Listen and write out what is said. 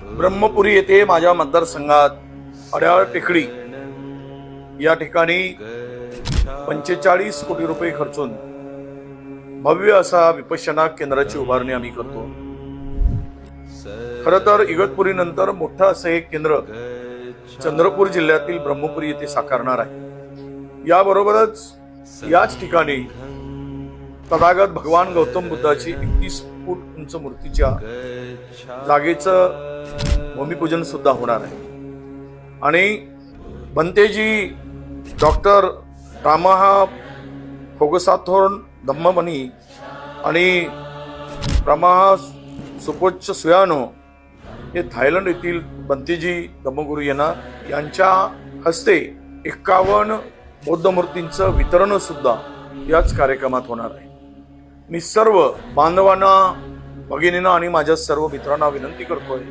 ब्रह्मपुरी येथे माझ्या मतदारसंघात अड्याळ टेकडी या ठिकाणी पंचेचाळीस कोटी रुपये खर्चून भव्य असा विपश्यना केंद्राची उभारणी आम्ही करतो. खर तर इगतपुरी नंतर मोठं असं हे केंद्र चंद्रपूर जिल्ह्यातील ब्रह्मपुरी येथे साकारणार आहे. याबरोबरच याच ठिकाणी तथागत भगवान गौतम बुद्धाची एकतीस फूट उंच मूर्तीच्या जागेचं भूमिपूजन सुद्धा होणार आहे. आणि बंतेजी डॉक्टर रामहा फोगसाथोर्न धम्ममणी आणि रामहा सुपोच्च सुयानो हे थायलंड येथील बंतेजी धम्मगुरू यांना यांच्या हस्ते एक्कावन्न बौद्ध मूर्तींचं वितरण सुद्धा याच कार्यक्रमात होणार आहे. मी सर्व बांधवांना भगिनींना आणि माझ्या सर्व मित्रांना विनंती करतोय